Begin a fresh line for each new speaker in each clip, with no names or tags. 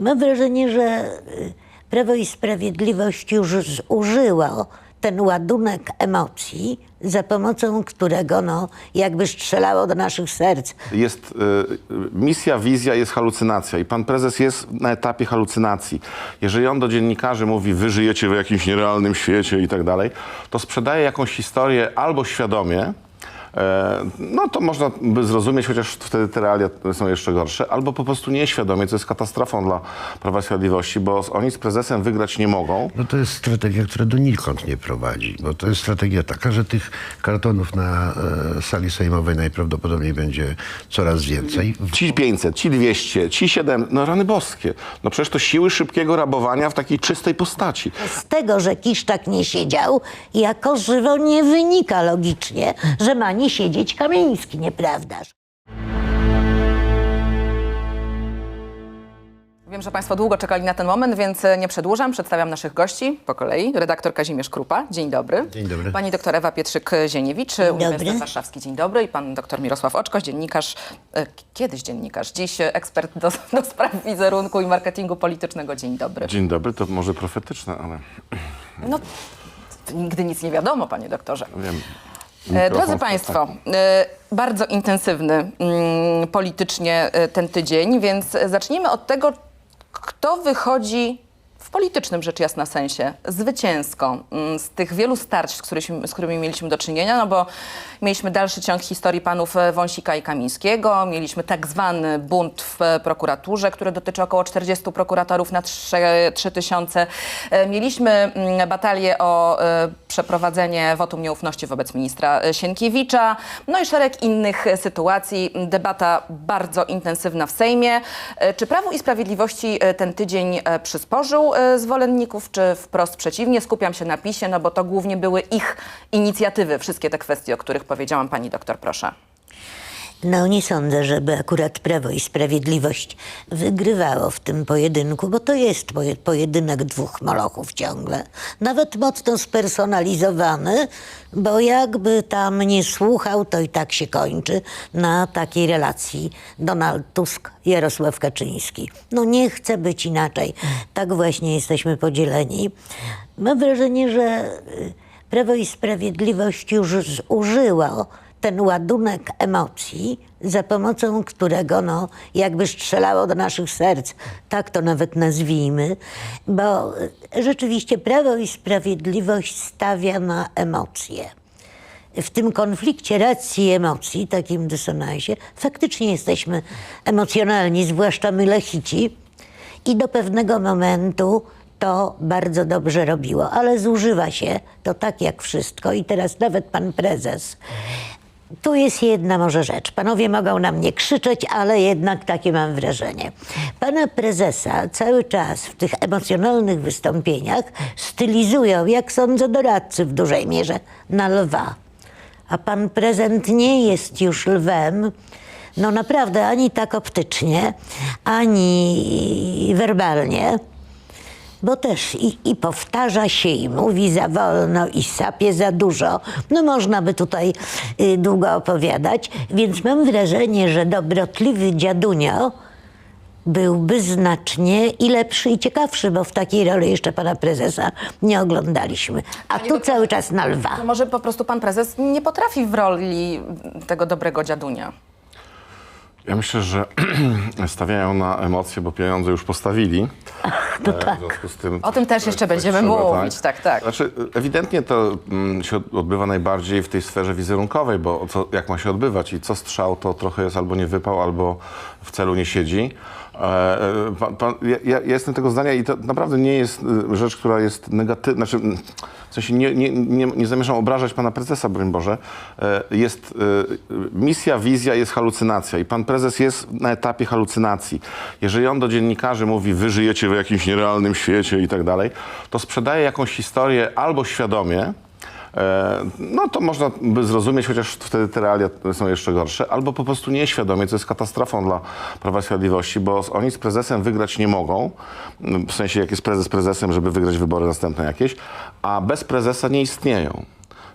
Mam wrażenie, że y, Prawo i Sprawiedliwość już zużyło ten ładunek emocji, za pomocą którego no, jakby strzelało do naszych serc.
Jest y, misja, wizja, jest halucynacja i pan prezes jest na etapie halucynacji. Jeżeli on do dziennikarzy mówi, wy żyjecie w jakimś nierealnym świecie i tak dalej, to sprzedaje jakąś historię albo świadomie, no to można by zrozumieć, chociaż wtedy te realia są jeszcze gorsze, albo po prostu nieświadomie, co jest katastrofą dla Prawa i Sprawiedliwości, bo oni z prezesem wygrać nie mogą.
No to jest strategia, która donikąd nie prowadzi, bo to jest strategia taka, że tych kartonów na e, sali sejmowej najprawdopodobniej będzie coraz więcej.
Ci 500, ci 200, ci 7, no rany boskie. No przecież to siły szybkiego rabowania w takiej czystej postaci.
Z tego, że Kiszczak nie siedział, jako żywo nie wynika logicznie, że ma nie siedzieć Kamiński, nieprawdaż?
Wiem, że Państwo długo czekali na ten moment, więc e, nie przedłużam. Przedstawiam naszych gości po kolei. Redaktor Kazimierz Krupa, dzień dobry.
Dzień dobry.
Pani doktor Ewa Pietrzyk-Zieniewicz, Uniwersytet
dobry.
Warszawski, dzień dobry. I pan doktor Mirosław Oczkoś, dziennikarz, e, kiedyś dziennikarz, dziś ekspert do, do spraw wizerunku i marketingu politycznego, dzień dobry.
Dzień dobry, to może profetyczne, ale
No, nigdy nic nie wiadomo, panie doktorze.
wiem.
E,
mikrofon
Drodzy Państwo, e, bardzo intensywny mm, politycznie e, ten tydzień, więc zacznijmy od tego, kto wychodzi w politycznym rzecz jasna sensie zwycięsko mm, z tych wielu starć, z którymi, z którymi mieliśmy do czynienia, no bo mieliśmy dalszy ciąg historii panów e, Wąsika i Kamińskiego, mieliśmy tak zwany bunt w e, prokuraturze, który dotyczy około 40 prokuratorów na 3, 3 tysiące. E, Mieliśmy mm, batalię o przeprowadzenie wotum nieufności wobec ministra Sienkiewicza, no i szereg innych sytuacji. Debata bardzo intensywna w Sejmie. Czy Prawu i Sprawiedliwości ten tydzień przysporzył zwolenników, czy wprost przeciwnie? Skupiam się na PiSie, no bo to głównie były ich inicjatywy, wszystkie te kwestie, o których powiedziałam. Pani doktor, proszę.
No nie sądzę, żeby akurat Prawo i Sprawiedliwość wygrywało w tym pojedynku, bo to jest poje- pojedynek dwóch molochów ciągle. Nawet mocno spersonalizowany, bo jakby tam nie słuchał, to i tak się kończy na takiej relacji Donald Tusk, Jarosław Kaczyński. No nie chce być inaczej. Tak właśnie jesteśmy podzieleni. Mam wrażenie, że y, Prawo i Sprawiedliwość już zużyło ten ładunek emocji, za pomocą którego no, jakby strzelało do naszych serc, tak to nawet nazwijmy, bo rzeczywiście Prawo i Sprawiedliwość stawia na emocje. W tym konflikcie racji i emocji, takim dysonansie, faktycznie jesteśmy emocjonalni, zwłaszcza my lechici, i do pewnego momentu to bardzo dobrze robiło, ale zużywa się to tak jak wszystko i teraz nawet pan prezes. Tu jest jedna może rzecz. Panowie mogą na mnie krzyczeć, ale jednak takie mam wrażenie. Pana prezesa cały czas w tych emocjonalnych wystąpieniach stylizują, jak sądzę, doradcy w dużej mierze, na lwa. A pan prezent nie jest już lwem, no naprawdę, ani tak optycznie, ani werbalnie bo też i, i powtarza się, i mówi za wolno, i sapie za dużo. No można by tutaj y, długo opowiadać, więc mam wrażenie, że dobrotliwy dziadunio byłby znacznie i lepszy, i ciekawszy, bo w takiej roli jeszcze pana prezesa nie oglądaliśmy. A tu cały czas na lwa.
Może po prostu pan prezes nie potrafi w roli tego dobrego dziadunia.
Ja myślę, że stawiają na emocje, bo pieniądze już postawili. E, w
tak.
tym
O tym też jeszcze będziemy
trzeba,
mówić, tak, tak.
Znaczy, ewidentnie to mm, się odbywa najbardziej w tej sferze wizerunkowej, bo co, jak ma się odbywać i co strzał, to trochę jest albo nie wypał, albo w celu nie siedzi. E, e, pan, pan, ja, ja jestem tego zdania i to naprawdę nie jest y, rzecz, która jest negatywna. Znaczy, w sensie nie, nie, nie, nie zamierzam obrażać pana prezesa, broń Boże. E, Jest misja, wizja, jest halucynacja i pan prezes jest na etapie halucynacji. Jeżeli on do dziennikarzy mówi, wy żyjecie w jakimś nierealnym świecie i tak dalej, to sprzedaje jakąś historię albo świadomie, E, No to można by zrozumieć, chociaż wtedy te realia są jeszcze gorsze, albo po prostu nieświadomie, co jest katastrofą dla Prawa i Sprawiedliwości, bo oni z prezesem wygrać nie mogą, w sensie jak jest prezes prezesem, żeby wygrać wybory następne jakieś, a bez prezesa nie istnieją.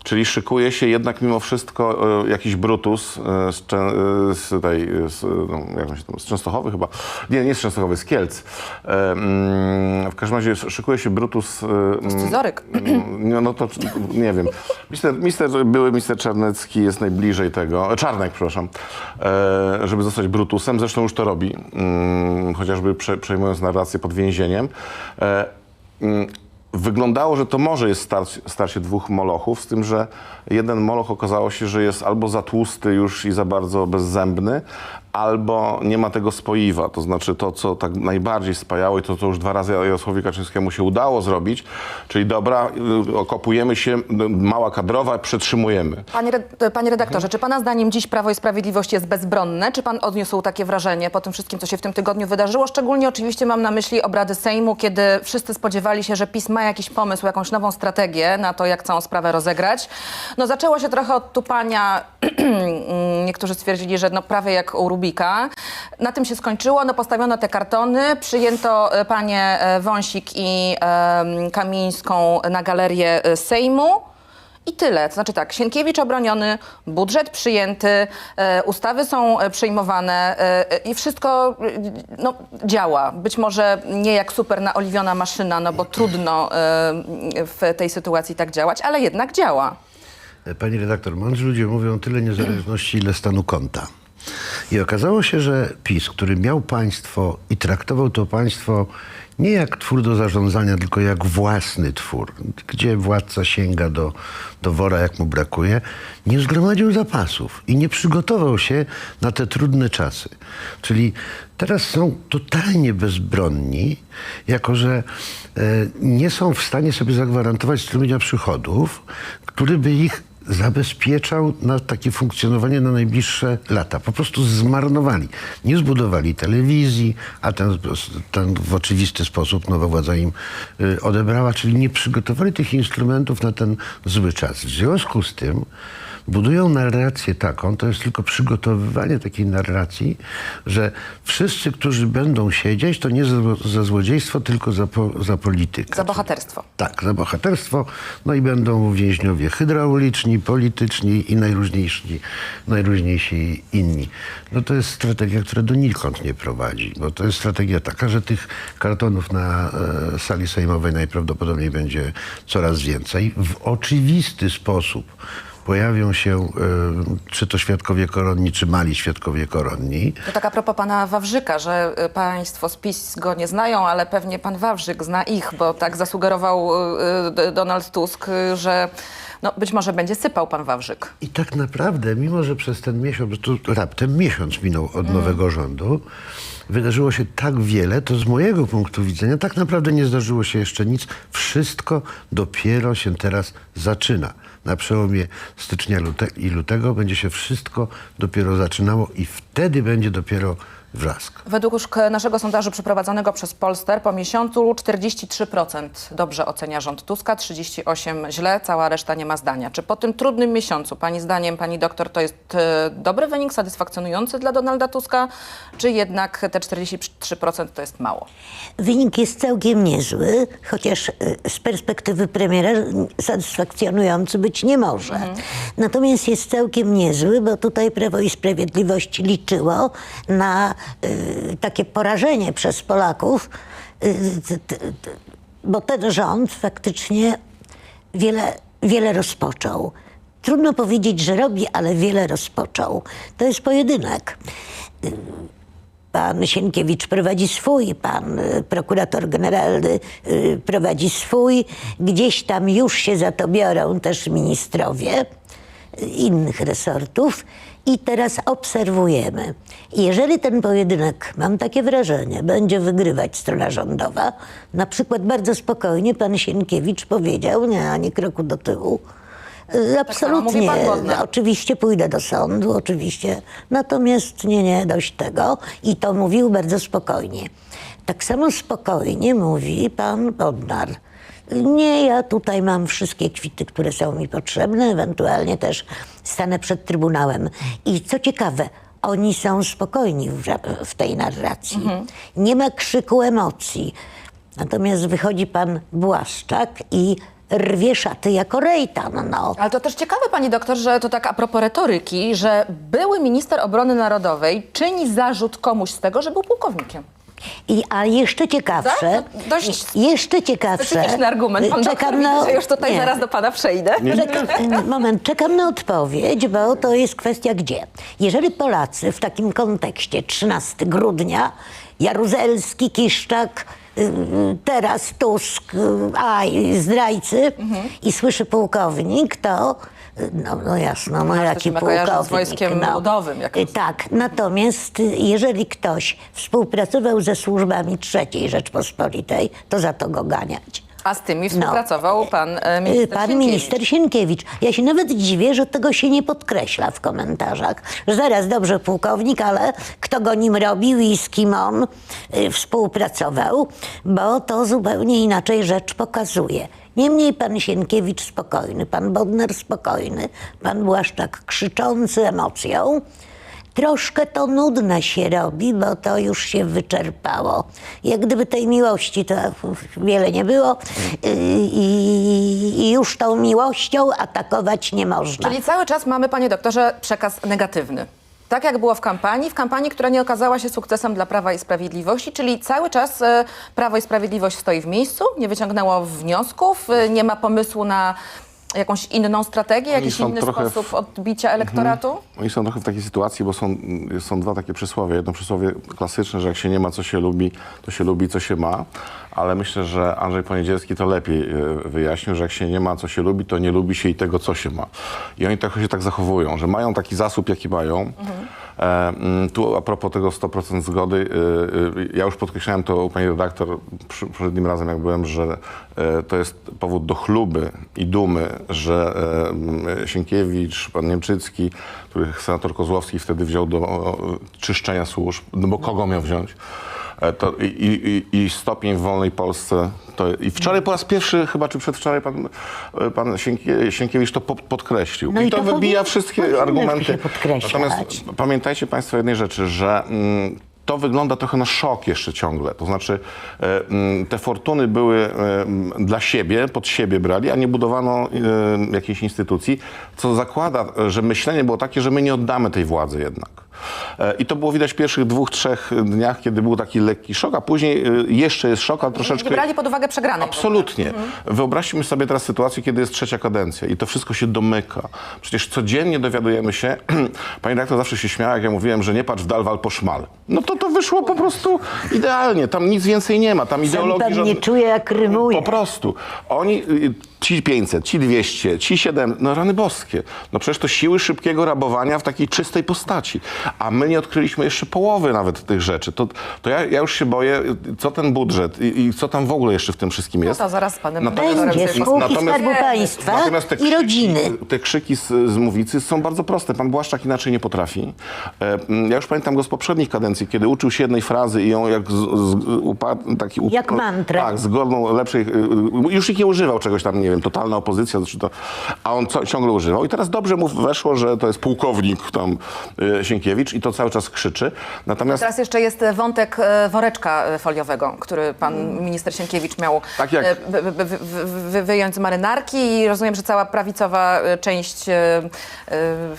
Czyli szykuje się jednak mimo wszystko e, jakiś Brutus e, z, e, z, tej, z, no, jak się tam, z Częstochowy chyba. Nie, nie z Częstochowy, z Kielc. Mm, w każdym razie szykuje się Brutus... e, mm,
Scyzoryk.
no, no to nie wiem. Mister, mister, były minister Czarnecki jest najbliżej tego, Czarnek, przepraszam, żeby zostać Brutusem. Zresztą już to robi, mm, chociażby prze, przejmując narrację pod więzieniem. E, Wyglądało, że to może jest starcie, starcie dwóch molochów, z tym, że jeden moloch okazało się, że jest albo za tłusty już i za bardzo bezzębny, albo nie ma tego spoiwa. To znaczy to, co tak najbardziej spajało i to, co już dwa razy Jarosławowi Kaczyńskiemu się udało zrobić, czyli dobra, y, okopujemy się, y, mała kadrowa, przetrzymujemy.
Panie, red- panie redaktorze, czy pana zdaniem dziś Prawo i Sprawiedliwość jest bezbronne? Czy pan odniósł takie wrażenie po tym wszystkim, co się w tym tygodniu wydarzyło? Szczególnie oczywiście mam na myśli obrady Sejmu, kiedy wszyscy spodziewali się, że PiS ma jakiś pomysł, jakąś nową strategię na to, jak całą sprawę rozegrać. No zaczęło się trochę od tupania. Niektórzy stwierdzili, że no prawie jak u Rubika. Na tym się skończyło. No postawiono te kartony, przyjęto e, panie e, Wąsik i Kamińską na galerię e, Sejmu. I tyle. To znaczy tak, Sienkiewicz obroniony, budżet przyjęty, e, ustawy są e, przyjmowane e, i wszystko no, działa. Być może nie jak super naoliwiona maszyna, no bo trudno w tej sytuacji tak działać, ale jednak działa.
Pani redaktor, mądrzy ludzie mówią tyle niezależności, ile stanu konta. I okazało się, że PiS, który miał państwo i traktował to państwo nie jak twór do zarządzania, tylko jak własny twór, gdzie władca sięga do, do wora, jak mu brakuje, nie zgromadził zapasów i nie przygotował się na te trudne czasy. Czyli teraz są totalnie bezbronni, jako że e, nie są w stanie sobie zagwarantować strumienia przychodów, który by ich zabezpieczał na takie funkcjonowanie na najbliższe lata. Po prostu zmarnowali. Nie zbudowali telewizji, a ten, ten w oczywisty sposób nowa władza im y, odebrała, czyli nie przygotowali tych instrumentów na ten zły czas. W związku z tym budują narrację taką, to jest tylko przygotowywanie takiej narracji, że wszyscy, którzy będą siedzieć, to nie za, za złodziejstwo, tylko za, po, za politykę.
Za bohaterstwo.
Tak, za bohaterstwo. No i będą więźniowie hydrauliczni, polityczni i najróżniejsi, najróżniejsi inni. No to jest strategia, która donikąd nie prowadzi, bo to jest strategia taka, że tych kartonów na e, sali sejmowej najprawdopodobniej będzie coraz więcej. W oczywisty sposób pojawią się e, czy to świadkowie koronni, czy mali świadkowie koronni.
To tak a propos pana Wawrzyka, że y, państwo z PiS go nie znają, ale pewnie pan Wawrzyk zna ich, bo tak zasugerował y, Donald Tusk, że no, być może będzie sypał pan Wawrzyk.
I tak naprawdę, mimo że przez ten miesiąc, bo tu raptem miesiąc minął od nowego rządu, wydarzyło się tak wiele, to z mojego punktu widzenia tak naprawdę nie zdarzyło się jeszcze nic. Wszystko dopiero się teraz zaczyna. Na przełomie stycznia lute i lutego będzie się wszystko dopiero zaczynało i wtedy będzie dopiero wrzask.
Według naszego sondażu przeprowadzonego przez Polster po miesiącu 43% dobrze ocenia rząd Tuska, 38% źle, cała reszta nie ma zdania. Czy po tym trudnym miesiącu, pani zdaniem, pani doktor, to jest e, dobry wynik, satysfakcjonujący dla Donalda Tuska, czy jednak te 43% to jest mało?
Wynik jest całkiem niezły, chociaż y, z perspektywy premiera satysfakcjonujący być nie może. Natomiast jest całkiem niezły, bo tutaj Prawo i Sprawiedliwość liczyło na takie porażenie przez Polaków, y, bo ten rząd faktycznie wiele, wiele rozpoczął. Trudno powiedzieć, że robi, ale wiele rozpoczął. To jest pojedynek. Pan Sienkiewicz prowadzi swój, pan y, prokurator generalny y, prowadzi swój. Gdzieś tam już się za to biorą też ministrowie y, innych resortów. I teraz obserwujemy. Jeżeli ten pojedynek, mam takie wrażenie, będzie wygrywać strona rządowa, na przykład bardzo spokojnie pan Sienkiewicz powiedział, nie, ani kroku do tyłu. Y, Absolutnie.
Bodnar.
Oczywiście pójdę do sądu, oczywiście. Natomiast nie, nie, dość tego. I to mówił bardzo spokojnie. Tak samo spokojnie mówi pan Bodnar. Nie, ja tutaj mam wszystkie kwity, które są mi potrzebne, ewentualnie też stanę przed Trybunałem. I co ciekawe, oni są spokojni w, w tej narracji. Nie ma krzyku emocji. Natomiast wychodzi pan Błaszczak i rwie szaty jako rejtan. No.
Ale to też ciekawe, pani doktor, że to tak a propos retoryki, że były minister obrony narodowej czyni zarzut komuś z tego, że był pułkownikiem.
I, a jeszcze ciekawsze,
Tak? Dość
jeszcze ciekawsze.
Specyficzny argument. Pan doktor
na,
że już tutaj
nie.
zaraz do pana przejdę.
Czekam, moment, czekam na odpowiedź, bo to jest kwestia gdzie. Jeżeli Polacy w takim kontekście 13 grudnia, Jaruzelski, Kiszczak, y, teraz Tusk, y, a i zdrajcy i słyszy pułkownik, to y, no, no jasno, no
ma z
pułkownik.
wojskiem
no.
ludowym, jak
Y. Tak, natomiast y, jeżeli ktoś współpracował ze służbami trzeciej Rzeczpospolitej, to za to go ganiać.
A z tymi współpracował pan e,
Y,
minister
Pan
Sienkiewicz.
minister Sienkiewicz. Ja się nawet dziwię, że tego się nie podkreśla w komentarzach. Że zaraz dobrze pułkownik, ale kto go nim robił i z kim on y, współpracował, bo to zupełnie inaczej rzecz pokazuje. Niemniej pan Sienkiewicz spokojny, pan Bodnar spokojny, pan Błaszczak krzyczący emocją. Troszkę to nudne się robi, bo to już się wyczerpało. Jak gdyby tej miłości to wiele nie było yy, i, i już tą miłością atakować nie można.
Czyli cały czas mamy, panie doktorze, przekaz negatywny. Tak jak było w kampanii, w kampanii, która nie okazała się sukcesem dla Prawa i Sprawiedliwości, czyli cały czas e, Prawo i Sprawiedliwość stoi w miejscu, nie wyciągnęło wniosków, e, nie ma pomysłu na jakąś inną strategię, jakiś inny
trochę w-
sposób odbicia elektoratu?
Oni są trochę w takiej sytuacji, bo są, są dwa takie przysłowie. Jedno przysłowie klasyczne, że jak się nie ma, co się lubi, to się lubi, co się ma. Ale myślę, że Andrzej Poniedzielski to lepiej e, wyjaśnił, że jak się nie ma, co się lubi, to nie lubi się i tego, co się ma. I oni trochę się tak zachowują, że mają taki zasób, jaki mają. Mm, tu a propos tego 100% zgody, e, e, ja już podkreślałem to u pani redaktor przy, poprzednim razem, jak byłem, że e, to jest powód do chluby i dumy, że e, m, Sienkiewicz, pan Niemczycki, których senator Kozłowski wtedy wziął do czyszczenia służb, no bo kogo miał wziąć? E, To i, i, i stopień w wolnej Polsce. To, I wczoraj po raz pierwszy, chyba czy przedwczoraj, pan, e, pan Sienkie, Sienkiewicz to pod, podkreślił.
No
I, to,
to
wybija
powinno-
wszystkie argumenty. Natomiast pamiętajcie Państwo jednej rzeczy, że mm, to wygląda trochę na szok jeszcze ciągle. To znaczy e, mm, te fortuny były e, mm, dla siebie, pod siebie brali, a nie budowano e, jakiejś instytucji, co zakłada, że myślenie było takie, że my nie oddamy tej władzy jednak. I to było widać w pierwszych dwóch, trzech dniach, kiedy był taki lekki szok, a później jeszcze jest szok, ale troszeczkę...
Nie brali pod uwagę przegranej.
Absolutnie. Wyobraźmy sobie teraz sytuację, kiedy jest trzecia kadencja i to wszystko się domyka. Przecież codziennie dowiadujemy się, pani rektor zawsze się śmiała, jak ja mówiłem, że nie patrz w dal, wal po szmal. No to to wyszło po prostu idealnie. Tam nic więcej nie ma. Tam ideologii
pan nie
żadnej-
czuje, jak rymuje.
po prostu. Oni, y, ci 500, ci 200, ci 7, no rany boskie. No przecież to siły szybkiego rabowania w takiej czystej postaci. A my nie odkryliśmy jeszcze połowy nawet tych rzeczy. To, to ja, ja już się boję, co ten budżet i, i co tam w ogóle jeszcze w tym wszystkim jest.
No to zaraz z panem
Natomiast-
Będzie spółki Skarbu Państwa
Natomiast te
i
krzyki,
rodziny.
Te krzyki z, z Mówicy są bardzo proste. Pan Błaszczak inaczej nie potrafi. E, m, Ja już pamiętam go z poprzednich kadencji, kiedy uczył się jednej frazy i ją jak z, z, upa- taki... up-
Jak mantrę.
Tak, zgodną, lepszej... y, y, Już nikt nie używał czegoś tam, nie wiem, totalna opozycja, czy to, a on co, ciągle używał. I teraz dobrze mu weszło, że to jest pułkownik tam y, Sienkiewicz i to cały czas krzyczy. Natomiast...
Teraz jeszcze jest wątek e, woreczka e, foliowego, który pan minister Sienkiewicz miał
Tak jak-
e, wy, wy, wy, wy, wyjąć z marynarki i rozumiem, że cała prawicowa część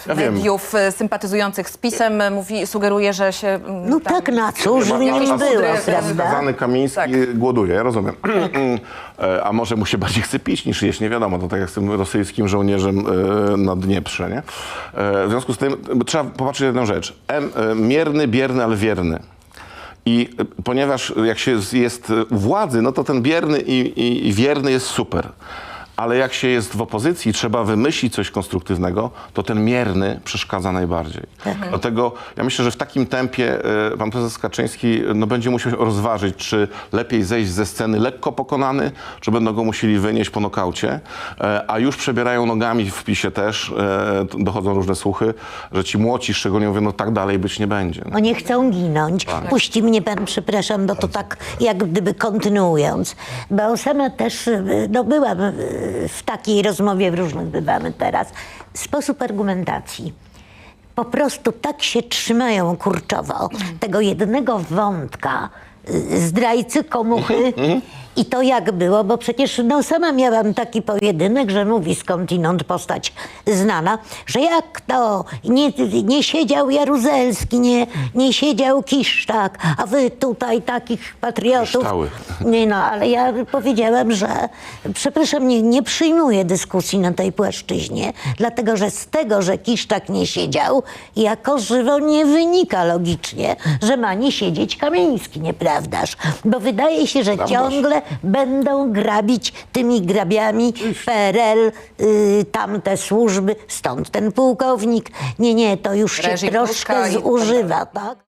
Ja wiem.
mediów e, sympatyzujących z PiSem mówi, sugeruje, że się mm,
No
tam-
tak, na cóż
ma-
nim było, prawda?
Skazany Kamiński
Tak.
głoduje, ja rozumiem. E, A może mu się bardziej chce pić niż jeść, nie wiadomo. To tak jak z tym rosyjskim żołnierzem e, na Dnieprze, nie? E, W związku z tym e, trzeba popatrzeć jedną rzecz. E, mierny, bierny, ale wierny. I e, ponieważ jak się jest e, u władzy, no to ten bierny i, i, i wierny jest super. Ale jak się jest w opozycji i trzeba wymyślić coś konstruktywnego, to ten mierny przeszkadza najbardziej. Dlatego ja myślę, że w takim tempie e, pan prezes Kaczyński no, będzie musiał rozważyć, czy lepiej zejść ze sceny lekko pokonany, czy będą go musieli wynieść po nokaucie. E, A już przebierają nogami w PiSie też, e, dochodzą różne słuchy, że ci młodzi szczególnie mówią, no tak dalej być nie będzie. No.
Oni chcą ginąć. Puści mnie pan, przepraszam, bo to tak jak gdyby kontynuując. Bo sama też no, byłam w takiej rozmowie, w różnych bywamy teraz. Sposób argumentacji. Po prostu tak się trzymają kurczowo tego jednego wątka y, zdrajcy, komuchy I to jak było, bo przecież no, sama miałam taki pojedynek, że mówi skądinąd postać znana, że jak to nie, nie siedział Jaruzelski, nie, nie siedział Kiszczak, a wy tutaj takich patriotów.
Kryształy.
Nie no, ale ja powiedziałam, że przepraszam, nie, nie przyjmuję dyskusji na tej płaszczyźnie, dlatego że z tego, że Kiszczak nie siedział, jako żywo nie wynika logicznie, że ma nie siedzieć Kamiński, nieprawdaż? Bo wydaje się, że ciągle będą grabić tymi grabiami PRL, y, tamte służby, stąd ten pułkownik. Nie, nie, to już się
Reżim
troszkę
i tak
zużywa, tak?